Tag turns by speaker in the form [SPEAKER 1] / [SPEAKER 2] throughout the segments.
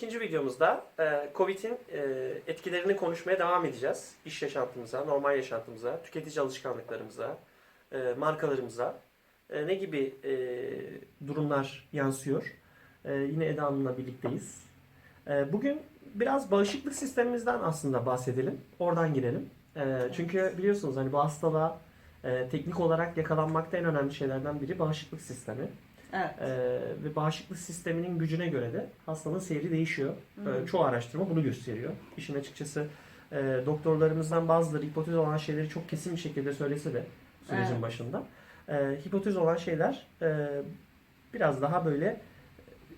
[SPEAKER 1] ikinci videomuzda e, Covid'in e, etkilerini konuşmaya devam edeceğiz. İş yaşantımıza, normal yaşantımıza, tüketici alışkanlıklarımıza, e, markalarımıza ne gibi durumlar yansıyor. Yine Eda Hanım'la birlikteyiz. Bugün biraz bağışıklık sistemimizden aslında bahsedelim. Oradan girelim. Çünkü biliyorsunuz hani bu hastalığa teknik olarak yakalanmakta en önemli şeylerden biri bağışıklık sistemi.
[SPEAKER 2] Evet.
[SPEAKER 1] Ee, ve bağışıklık sisteminin gücüne göre de hastanın seyri değişiyor. Ee, çoğu araştırma bunu gösteriyor. İşin açıkçası e, doktorlarımızdan bazıları hipotez olan şeyleri çok kesin bir şekilde söylese de sürecin
[SPEAKER 2] Evet.
[SPEAKER 1] başında. e, hipotez olan şeyler e, biraz daha böyle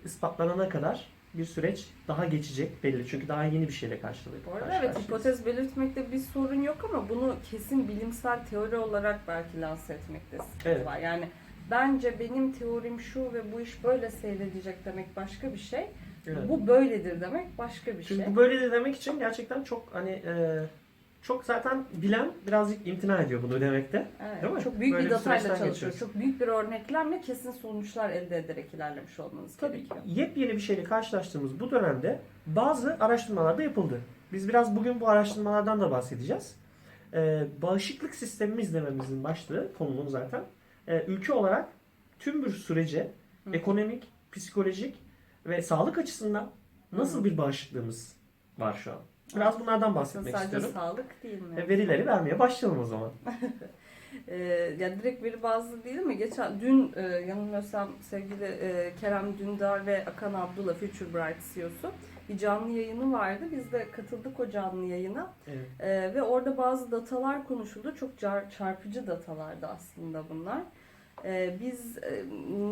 [SPEAKER 1] ispatlanana kadar bir süreç daha geçecek belli. Çünkü daha yeni bir şeyle karşılaşıyoruz.
[SPEAKER 2] Bu arada evet hipotez belirtmekte bir sorun yok ama bunu kesin bilimsel teori olarak belki lanse etmekte sıkıntı
[SPEAKER 1] Evet.
[SPEAKER 2] var. Yani bence benim teorim şu ve bu iş böyle seyredecek demek başka bir şey.
[SPEAKER 1] Evet.
[SPEAKER 2] Bu böyledir demek başka bir
[SPEAKER 1] Çünkü
[SPEAKER 2] şey.
[SPEAKER 1] bu böyle de demek için gerçekten çok hani e, çok zaten bilen birazcık imtina ediyor bunu demekte.
[SPEAKER 2] Evet,
[SPEAKER 1] Değil mi?
[SPEAKER 2] Çok büyük
[SPEAKER 1] Böyle
[SPEAKER 2] bir datayla
[SPEAKER 1] süreçten
[SPEAKER 2] çalışıyor.
[SPEAKER 1] geçiyoruz.
[SPEAKER 2] Çok büyük bir örneklemle kesin sonuçlar elde ederek ilerlemiş olmanız
[SPEAKER 1] Tabii
[SPEAKER 2] gerekiyor.
[SPEAKER 1] yepyeni bir şeyle karşılaştığımız bu dönemde bazı araştırmalar da yapıldı. Biz biraz bugün bu araştırmalardan da bahsedeceğiz. Ee, bağışıklık sistemimiz dememizin başlığı konunun zaten. Ee, ülke olarak tüm bir sürece
[SPEAKER 2] Hı.
[SPEAKER 1] ekonomik, psikolojik ve sağlık açısından nasıl
[SPEAKER 2] Hı.
[SPEAKER 1] bir bağışıklığımız var şu an? Biraz bunlardan bahsetmek
[SPEAKER 2] Sadece
[SPEAKER 1] istiyorum.
[SPEAKER 2] sağlık değil mi?
[SPEAKER 1] Ve verileri vermeye başlayalım o zaman.
[SPEAKER 2] Ee, ya direkt veri bazlı değil mi? Geçen dün e, yanılmıyorsam sevgili e, Kerem Dündar ve Akan Abdullah Future Bright CEO'su bir canlı yayını vardı. Biz de katıldık o canlı yayına.
[SPEAKER 1] Evet.
[SPEAKER 2] Ee, ve orada bazı datalar konuşuldu. Çok çarpıcı datalardı aslında bunlar. Ee, biz e,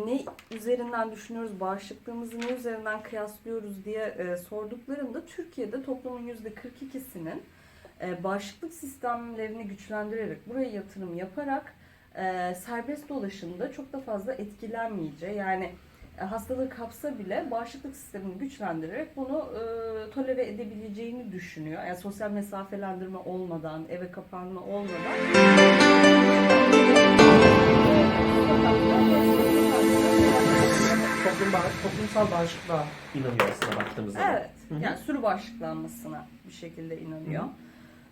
[SPEAKER 2] ne üzerinden düşünüyoruz, bağışıklığımızı ne üzerinden kıyaslıyoruz diye e, sorduklarında Türkiye'de toplumun %42'sinin e, bağışıklık sistemlerini güçlendirerek, buraya yatırım yaparak e, serbest dolaşımda çok da fazla etkilenmeyeceği, yani e, hastalığı kapsa bile bağışıklık sistemini güçlendirerek bunu e, tolere edebileceğini düşünüyor. Yani sosyal mesafelendirme olmadan, eve kapanma olmadan.
[SPEAKER 1] Toplum bağ- toplumsal bağışıklığa inanıyor aslında baktığımız zaman.
[SPEAKER 2] Evet.
[SPEAKER 1] Hı hı.
[SPEAKER 2] Yani sürü bağışıklanmasına bir şekilde inanıyor.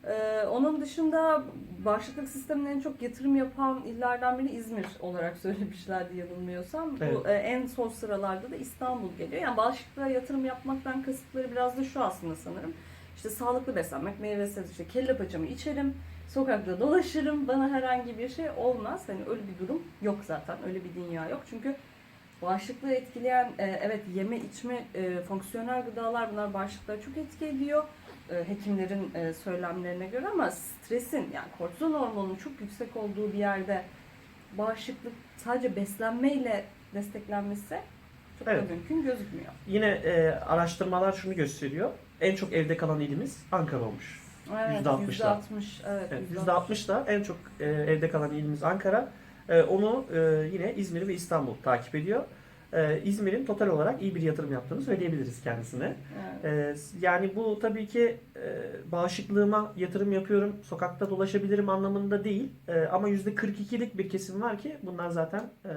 [SPEAKER 2] Ee, onun dışında bağışıklık sistemine en çok yatırım yapan illerden biri İzmir olarak söylemişlerdi yanılmıyorsam. Bu
[SPEAKER 1] Evet.
[SPEAKER 2] e, en son sıralarda da İstanbul geliyor. Yani bağışıklığa yatırım yapmaktan kasıtları biraz da şu aslında sanırım. İşte sağlıklı beslenmek, meyve sebze, işte kelle paçamı içerim, sokakta dolaşırım, bana herhangi bir şey olmaz. Hani öyle bir durum yok zaten, öyle bir dünya yok. Çünkü bağışıklığı etkileyen, e, evet yeme içme, e, fonksiyonel gıdalar bunlar bağışıklığa çok etki ediyor. E, hekimlerin e, söylemlerine göre ama stresin yani kortizol hormonunun çok yüksek olduğu bir yerde bağışıklık sadece beslenmeyle desteklenmesi çok
[SPEAKER 1] Evet.
[SPEAKER 2] da mümkün gözükmüyor.
[SPEAKER 1] Yine e, araştırmalar şunu gösteriyor. En çok evde kalan ilimiz Ankara olmuş.
[SPEAKER 2] Evet,
[SPEAKER 1] %60'lar.
[SPEAKER 2] %60, evet,
[SPEAKER 1] Evet,
[SPEAKER 2] %60.
[SPEAKER 1] %60 da en çok e, evde kalan ilimiz Ankara. E, onu e, yine İzmir ve İstanbul takip ediyor. E, İzmir'in total olarak iyi bir yatırım yaptığını söyleyebiliriz kendisine.
[SPEAKER 2] Evet.
[SPEAKER 1] E, yani bu tabii ki e, bağışıklığıma yatırım yapıyorum, sokakta dolaşabilirim anlamında değil. E, ama %42'lik bir kesim var ki bunlar zaten e,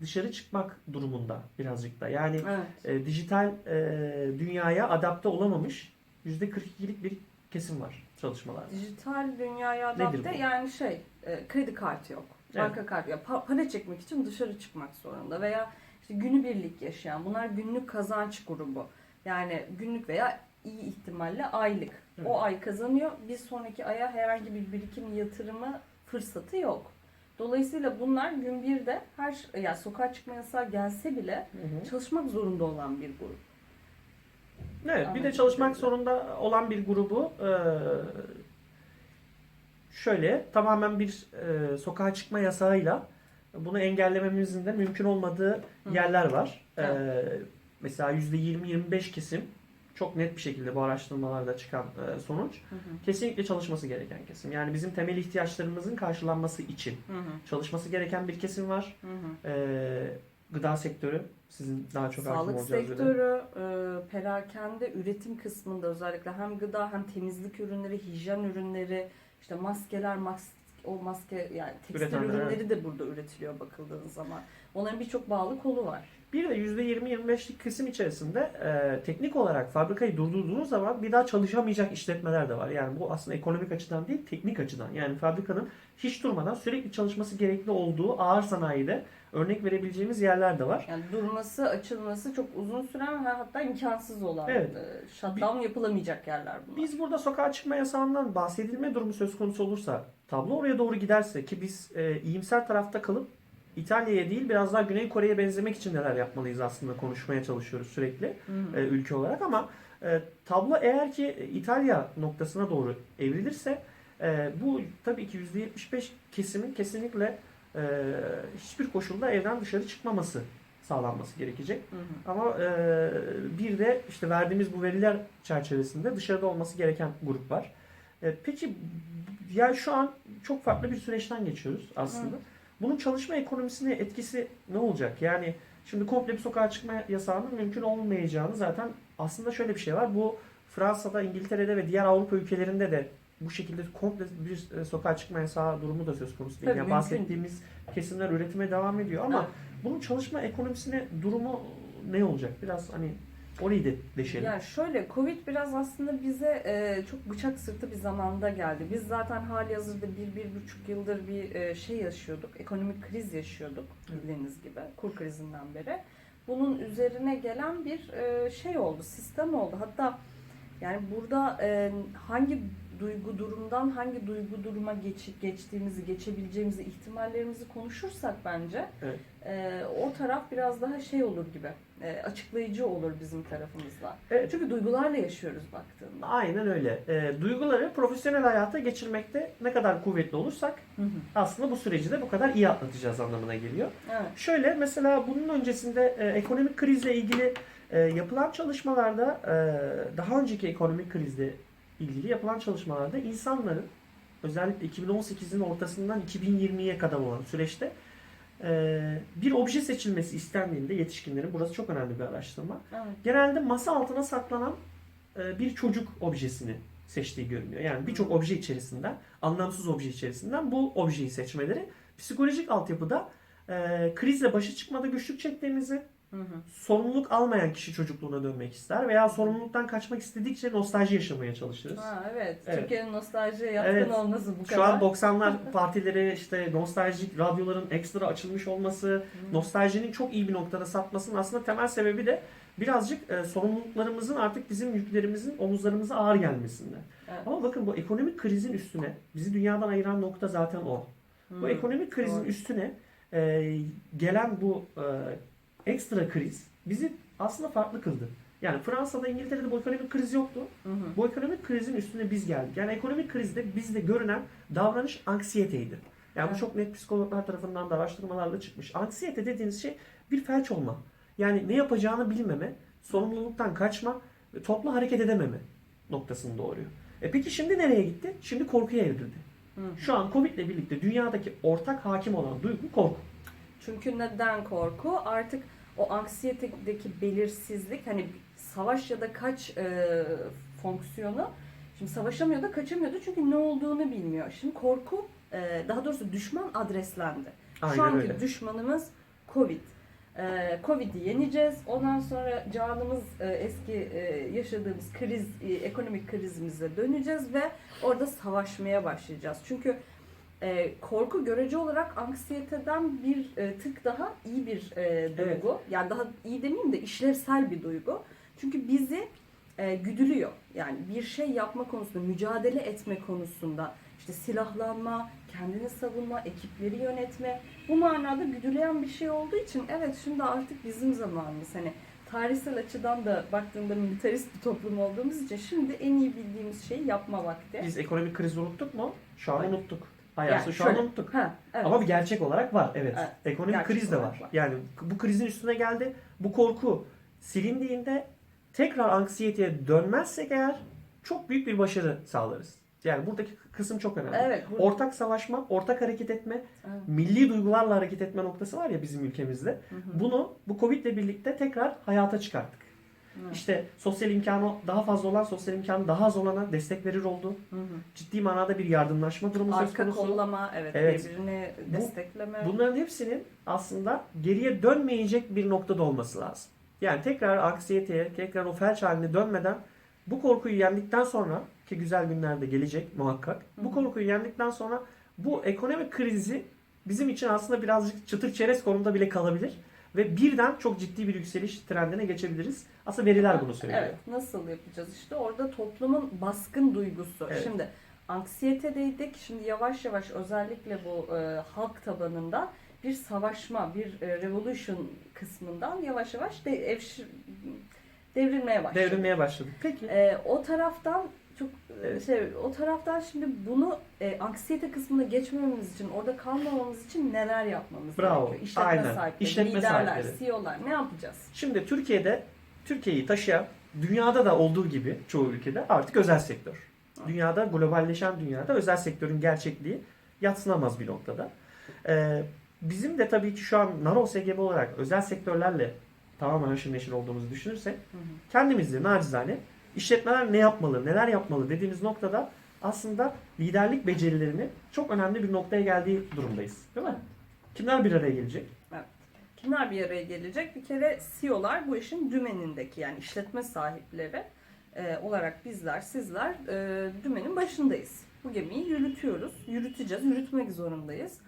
[SPEAKER 1] dışarı çıkmak durumunda birazcık da. Yani
[SPEAKER 2] Evet.
[SPEAKER 1] e, dijital e, dünyaya adapte olamamış %42'lik bir kesim var çalışmalarda.
[SPEAKER 2] Dijital dünyaya adapte yani şey e, kredi kartı yok. Kartı yok. Pa- para çekmek için dışarı çıkmak zorunda veya işte günübirlik yaşayan bunlar günlük kazanç grubu. Yani günlük veya iyi ihtimalle aylık.
[SPEAKER 1] Evet.
[SPEAKER 2] O ay kazanıyor. Bir sonraki aya herhangi bir birikim yatırımı fırsatı yok. Dolayısıyla bunlar gün birde her ya sokağa çıkma yasağı gelse bile
[SPEAKER 1] Hı hı.
[SPEAKER 2] çalışmak zorunda olan bir grup.
[SPEAKER 1] Evet, bir de
[SPEAKER 2] Anladım.
[SPEAKER 1] çalışmak zorunda olan bir grubu e, şöyle tamamen bir e, sokağa çıkma yasağıyla bunu engellememizin de mümkün olmadığı
[SPEAKER 2] Hı.
[SPEAKER 1] yerler var. E, mesela %20-25 kesim çok net bir şekilde bu araştırmalarda çıkan e, sonuç
[SPEAKER 2] Hı hı.
[SPEAKER 1] kesinlikle çalışması gereken kesim. Yani bizim temel ihtiyaçlarımızın karşılanması için
[SPEAKER 2] Hı hı.
[SPEAKER 1] çalışması gereken bir kesim var.
[SPEAKER 2] Hı hı.
[SPEAKER 1] E, gıda sektörü sizin daha çok hakim
[SPEAKER 2] Sağlık
[SPEAKER 1] olacağınız üzere.
[SPEAKER 2] sektörü, e, perakende üretim kısmında özellikle hem gıda hem temizlik ürünleri, hijyen ürünleri, işte maskeler, maske o maske yani tekstil
[SPEAKER 1] Üretenler,
[SPEAKER 2] ürünleri de burada üretiliyor bakıldığın zaman. Onların birçok bağlı kolu var.
[SPEAKER 1] Bir de %20-25'lik kısım içerisinde e, teknik olarak fabrikayı durdurduğunuz zaman bir daha çalışamayacak işletmeler de var. Yani bu aslında ekonomik açıdan değil, teknik açıdan. Yani fabrikanın hiç durmadan sürekli çalışması gerekli olduğu ağır sanayide örnek verebileceğimiz yerler de var.
[SPEAKER 2] Yani durması, açılması çok uzun süren ve hatta imkansız olan,
[SPEAKER 1] Evet.
[SPEAKER 2] e, shutdown yapılamayacak yerler bunlar.
[SPEAKER 1] Biz burada sokağa çıkma yasağından bahsedilme durumu söz konusu olursa, tablo oraya doğru giderse ki biz e, iyimser tarafta kalıp İtalya'ya değil biraz daha Güney Kore'ye benzemek için neler yapmalıyız aslında konuşmaya çalışıyoruz sürekli
[SPEAKER 2] Hı hı.
[SPEAKER 1] e, ülke olarak ama e, tablo eğer ki İtalya noktasına doğru evrilirse e, bu tabii ki %75 kesimin kesinlikle e, hiçbir koşulda evden dışarı çıkmaması sağlanması gerekecek.
[SPEAKER 2] Hı hı.
[SPEAKER 1] Ama e, bir de işte verdiğimiz bu veriler çerçevesinde dışarıda olması gereken grup var. E, peki yani şu an çok farklı bir süreçten geçiyoruz aslında. Bunun çalışma ekonomisine etkisi ne olacak? Yani şimdi komple bir sokağa çıkma yasağının mümkün olmayacağını zaten aslında şöyle bir şey var. Bu Fransa'da, İngiltere'de ve diğer Avrupa ülkelerinde de bu şekilde komple bir e, sokağa çıkma yasağı durumu da söz konusu değil.
[SPEAKER 2] Tabii,
[SPEAKER 1] yani
[SPEAKER 2] mümkün.
[SPEAKER 1] bahsettiğimiz kesimler üretime devam ediyor ama bunun çalışma ekonomisine durumu ne olacak? Biraz hani orayı da deşelim.
[SPEAKER 2] Yani şöyle Covid biraz aslında bize e, çok bıçak sırtı bir zamanda geldi. Biz zaten hali hazırda bir, bir buçuk yıldır bir e, şey yaşıyorduk. Ekonomik kriz yaşıyorduk bildiğiniz gibi. Kur krizinden beri. Bunun üzerine gelen bir e, şey oldu, sistem oldu. Hatta yani burada e, hangi duygu durumdan hangi duygu duruma geç, geçtiğimizi, geçebileceğimizi, ihtimallerimizi konuşursak bence
[SPEAKER 1] Evet.
[SPEAKER 2] e, o taraf biraz daha şey olur gibi, e, açıklayıcı olur bizim tarafımızda.
[SPEAKER 1] Evet.
[SPEAKER 2] Çünkü duygularla yaşıyoruz baktığında.
[SPEAKER 1] Aynen öyle. E, duyguları profesyonel hayata geçirmekte ne kadar kuvvetli olursak
[SPEAKER 2] Hı hı.
[SPEAKER 1] aslında bu süreci de bu kadar iyi atlatacağız anlamına geliyor.
[SPEAKER 2] Evet.
[SPEAKER 1] Şöyle mesela bunun öncesinde e, ekonomik krizle ilgili e, yapılan çalışmalarda e, daha önceki ekonomik krizle ilgili yapılan çalışmalarda insanların özellikle 2018'in ortasından 2020'ye kadar olan süreçte bir obje seçilmesi istendiğinde yetişkinlerin burası çok önemli bir araştırma.
[SPEAKER 2] Evet.
[SPEAKER 1] Genelde masa altına saklanan bir çocuk objesini seçtiği görünüyor. Yani birçok obje içerisinden, anlamsız obje içerisinden bu objeyi seçmeleri psikolojik altyapıda krizle başa çıkmada güçlük çektiğimizi,
[SPEAKER 2] Hı hı.
[SPEAKER 1] sorumluluk almayan kişi çocukluğuna dönmek ister veya sorumluluktan kaçmak istedikçe nostalji yaşamaya çalışırız.
[SPEAKER 2] Ha, evet.
[SPEAKER 1] Evet.
[SPEAKER 2] Türkiye'nin nostaljiye yatkın
[SPEAKER 1] Evet.
[SPEAKER 2] olması bu
[SPEAKER 1] Şu
[SPEAKER 2] kadar.
[SPEAKER 1] an 90'lar partileri işte nostaljik radyoların ekstra açılmış olması,
[SPEAKER 2] Hı.
[SPEAKER 1] nostaljinin çok iyi bir noktada satmasının aslında temel sebebi de birazcık e, sorumluluklarımızın artık bizim yüklerimizin omuzlarımıza ağır gelmesinden.
[SPEAKER 2] Evet.
[SPEAKER 1] Ama bakın bu ekonomik krizin üstüne bizi dünyadan ayıran nokta zaten o. Bu
[SPEAKER 2] Hı.
[SPEAKER 1] ekonomik krizin
[SPEAKER 2] doğru.
[SPEAKER 1] üstüne e, gelen bu e, ekstra kriz bizi aslında farklı kıldı. Yani Fransa'da, İngiltere'de bu ekonomik kriz yoktu.
[SPEAKER 2] Hı hı.
[SPEAKER 1] Bu ekonomik krizin üstüne biz geldik. Yani ekonomik krizde bizde görünen davranış anksiyeteydi. Yani bu
[SPEAKER 2] Evet.
[SPEAKER 1] çok net psikologlar tarafından da araştırmalarla çıkmış. Anksiyete dediğiniz şey bir felç olma. Yani ne yapacağını bilmeme, sorumluluktan kaçma ve toplu hareket edememe noktasını doğuruyor. E peki şimdi nereye gitti? Şimdi korkuya evrildi.
[SPEAKER 2] Hı.
[SPEAKER 1] Şu an Covid ile birlikte dünyadaki ortak hakim olan duygu korku.
[SPEAKER 2] Çünkü neden korku? Artık o anksiyetedeki belirsizlik hani savaş ya da kaç e, fonksiyonu şimdi savaşamıyor da kaçamıyordu çünkü ne olduğunu bilmiyor. Şimdi korku e, daha doğrusu düşman adreslendi. Şu
[SPEAKER 1] Aynen
[SPEAKER 2] anki
[SPEAKER 1] öyle.
[SPEAKER 2] düşmanımız Covid. E, Covid'i yeneceğiz. Ondan sonra canımız e, eski e, yaşadığımız kriz, e, ekonomik krizimize döneceğiz ve orada savaşmaya başlayacağız. Çünkü e, korku görece olarak anksiyeteden bir e, tık daha iyi bir e, duygu. Yani daha iyi demeyeyim de işlevsel bir duygu. Çünkü bizi e, güdülüyor. Yani bir şey yapma konusunda, mücadele etme konusunda, işte silahlanma, kendini savunma, ekipleri yönetme bu manada güdüleyen bir şey olduğu için evet şimdi artık bizim zamanımız. Hani tarihsel açıdan da baktığında militarist bir toplum olduğumuz için şimdi en iyi bildiğimiz şeyi yapma vakti.
[SPEAKER 1] Biz ekonomik krizi unuttuk mu? Şu an unuttuk. Hayatı
[SPEAKER 2] Yani
[SPEAKER 1] şu an
[SPEAKER 2] şöyle-
[SPEAKER 1] unuttuk.
[SPEAKER 2] Ha, evet.
[SPEAKER 1] Ama bir gerçek olarak var. Evet.
[SPEAKER 2] Evet,
[SPEAKER 1] Ekonomik
[SPEAKER 2] gerçek
[SPEAKER 1] kriz de var.
[SPEAKER 2] var.
[SPEAKER 1] Yani bu krizin üstüne geldi. Bu korku silindiğinde tekrar anksiyeteye dönmezsek eğer çok büyük bir başarı sağlarız. Yani buradaki kısım çok önemli.
[SPEAKER 2] Evet. bu-
[SPEAKER 1] Ortak savaşma, ortak hareket etme,
[SPEAKER 2] Evet.
[SPEAKER 1] milli duygularla hareket etme noktası var ya bizim ülkemizde.
[SPEAKER 2] Hı hı.
[SPEAKER 1] Bunu bu Covid ile birlikte tekrar hayata çıkarttık.
[SPEAKER 2] Evet.
[SPEAKER 1] İşte sosyal imkanı daha fazla olan, sosyal imkanı daha az olana destek verir oldu.
[SPEAKER 2] Hı hı.
[SPEAKER 1] Ciddi manada bir yardımlaşma durumu söz
[SPEAKER 2] Arka
[SPEAKER 1] konusu.
[SPEAKER 2] kollama, evet,
[SPEAKER 1] Evet.
[SPEAKER 2] birbirini destekleme.
[SPEAKER 1] Bunların hepsinin aslında geriye dönmeyecek bir noktada olması lazım. Yani tekrar anksiyeteye, tekrar o felç haline dönmeden bu korkuyu yendikten sonra ki güzel günler de gelecek muhakkak. Bu
[SPEAKER 2] Hı.
[SPEAKER 1] korkuyu yendikten sonra bu ekonomik krizi bizim için aslında birazcık çıtır çerez konumda bile kalabilir. Ve birden çok ciddi bir yükseliş trendine geçebiliriz. Aslında veriler bunu söylüyor.
[SPEAKER 2] Evet, nasıl yapacağız işte orada toplumun baskın duygusu.
[SPEAKER 1] Evet.
[SPEAKER 2] Şimdi anksiyetedeydik. Şimdi yavaş yavaş özellikle bu e, halk tabanında bir savaşma, bir e, revolution kısmından yavaş yavaş de, evşir, devrilmeye başladı.
[SPEAKER 1] Devrilmeye başladı. Peki.
[SPEAKER 2] E, o taraftan çok e, şey o taraftan şimdi bunu e, anksiyete kısmına geçmememiz için orada kalmamamız için neler yapmamız
[SPEAKER 1] Bravo,
[SPEAKER 2] gerekiyor? İşletme
[SPEAKER 1] aynen.
[SPEAKER 2] sahipleri,
[SPEAKER 1] İşletme
[SPEAKER 2] liderler,
[SPEAKER 1] sahipleri.
[SPEAKER 2] CEO'lar ne yapacağız?
[SPEAKER 1] Şimdi Türkiye'de Türkiye'yi taşıyan dünyada da olduğu gibi çoğu ülkede artık özel sektör. Dünyada globalleşen dünyada özel sektörün gerçekliği yatsınamaz bir noktada. Ee, bizim de tabii ki şu an Naro SGB olarak özel sektörlerle tamamen haşır neşir olduğumuzu düşünürsek
[SPEAKER 2] Hı hı.
[SPEAKER 1] kendimizde nacizane işletmeler ne yapmalı, neler yapmalı dediğimiz noktada aslında liderlik becerilerini çok önemli bir noktaya geldiği durumdayız. Değil mi? Kimler bir araya gelecek?
[SPEAKER 2] Kimler bir araya gelecek? Bir kere CEO'lar bu işin dümenindeki yani işletme sahipleri e, olarak bizler, sizler e, dümenin başındayız. Bu gemiyi yürütüyoruz, yürüteceğiz, yürütmek zorundayız.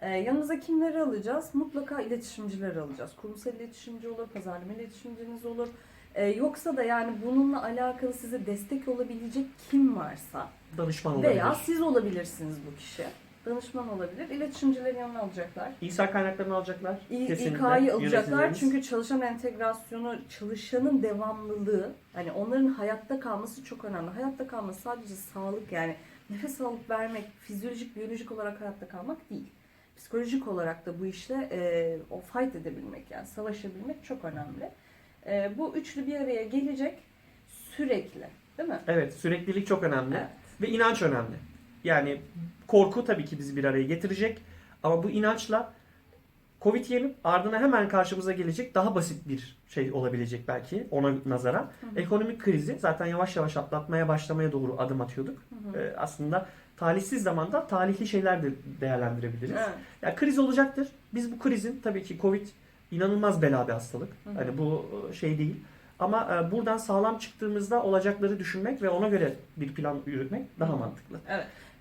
[SPEAKER 2] E, yanımıza kimleri alacağız? Mutlaka iletişimcileri alacağız. Kurumsal iletişimci olur, pazarlama iletişimciniz olur. E, yoksa da yani bununla alakalı size destek olabilecek kim varsa
[SPEAKER 1] Danışman olabilir.
[SPEAKER 2] veya siz olabilirsiniz bu kişi. Danışman olabilir. İletişimcileri yanına alacaklar.
[SPEAKER 1] İnsan kaynaklarını alacaklar.
[SPEAKER 2] İ-. İK'yı alacaklar
[SPEAKER 1] Yöneticilerimiz.
[SPEAKER 2] çünkü çalışan entegrasyonu, çalışanın devamlılığı, hani onların hayatta kalması çok önemli. Hayatta kalması sadece sağlık yani nefes alıp vermek, fizyolojik, biyolojik olarak hayatta kalmak değil. Psikolojik olarak da bu işle e, o fight edebilmek yani savaşabilmek çok önemli. E, bu üçlü bir araya gelecek sürekli değil mi?
[SPEAKER 1] Evet, süreklilik çok önemli
[SPEAKER 2] Evet.
[SPEAKER 1] ve inanç önemli. Yani korku tabii ki bizi bir araya getirecek ama bu inançla Covid yenip ardına hemen karşımıza gelecek daha basit bir şey olabilecek belki ona nazaran.
[SPEAKER 2] hı.
[SPEAKER 1] Ekonomik krizi zaten yavaş yavaş atlatmaya başlamaya doğru adım atıyorduk.
[SPEAKER 2] Hı hı.
[SPEAKER 1] Ee, aslında talihsiz zamanda talihli şeyler de değerlendirebiliriz.
[SPEAKER 2] Evet.
[SPEAKER 1] Ya kriz olacaktır. Biz bu krizin tabii ki Covid inanılmaz bela bir hastalık.
[SPEAKER 2] Hı hı.
[SPEAKER 1] Hani bu e, şey değil. Ama e, buradan sağlam çıktığımızda olacakları düşünmek ve ona göre bir plan yürütmek daha mantıklı.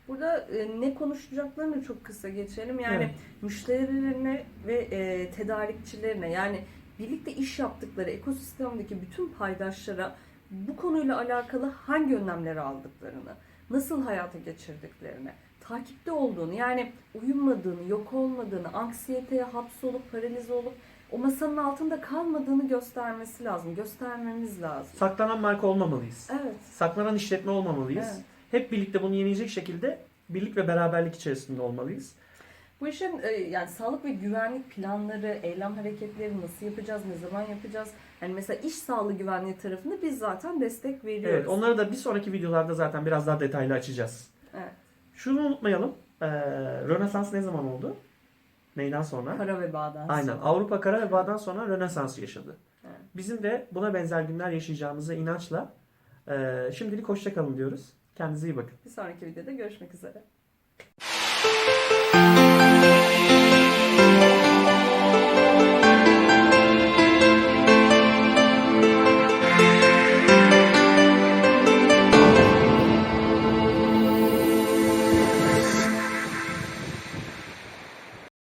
[SPEAKER 2] Burada e, ne konuşacaklarını çok kısa geçelim. Yani
[SPEAKER 1] Evet.
[SPEAKER 2] müşterilerine ve e, tedarikçilerine yani birlikte iş yaptıkları ekosistemdeki bütün paydaşlara bu konuyla alakalı hangi önlemleri aldıklarını, nasıl hayata geçirdiklerini, takipte olduğunu yani uyumadığını, yok olmadığını, anksiyeteye hapsolup paralize olup o masanın altında kalmadığını göstermesi lazım. Göstermemiz lazım.
[SPEAKER 1] Saklanan marka olmamalıyız.
[SPEAKER 2] Evet.
[SPEAKER 1] Saklanan işletme olmamalıyız.
[SPEAKER 2] Evet.
[SPEAKER 1] Hep birlikte bunu yenecek şekilde birlik ve beraberlik içerisinde olmalıyız.
[SPEAKER 2] Bu işin e, yani sağlık ve güvenlik planları, eylem hareketleri nasıl yapacağız, ne zaman yapacağız? Yani mesela iş sağlığı güvenliği tarafında biz zaten destek veriyoruz.
[SPEAKER 1] Evet, onları da bir sonraki videolarda zaten biraz daha detaylı açacağız.
[SPEAKER 2] Evet.
[SPEAKER 1] Şunu unutmayalım. Ee, Rönesans ne zaman oldu? Neyden sonra?
[SPEAKER 2] Kara vebadan
[SPEAKER 1] Aynen.
[SPEAKER 2] sonra.
[SPEAKER 1] Avrupa kara vebadan sonra Rönesans yaşadı.
[SPEAKER 2] Evet.
[SPEAKER 1] Bizim de buna benzer günler yaşayacağımıza inançla e, şimdilik hoşça kalın diyoruz. Kendinize iyi bakın.
[SPEAKER 2] Bir sonraki videoda görüşmek üzere.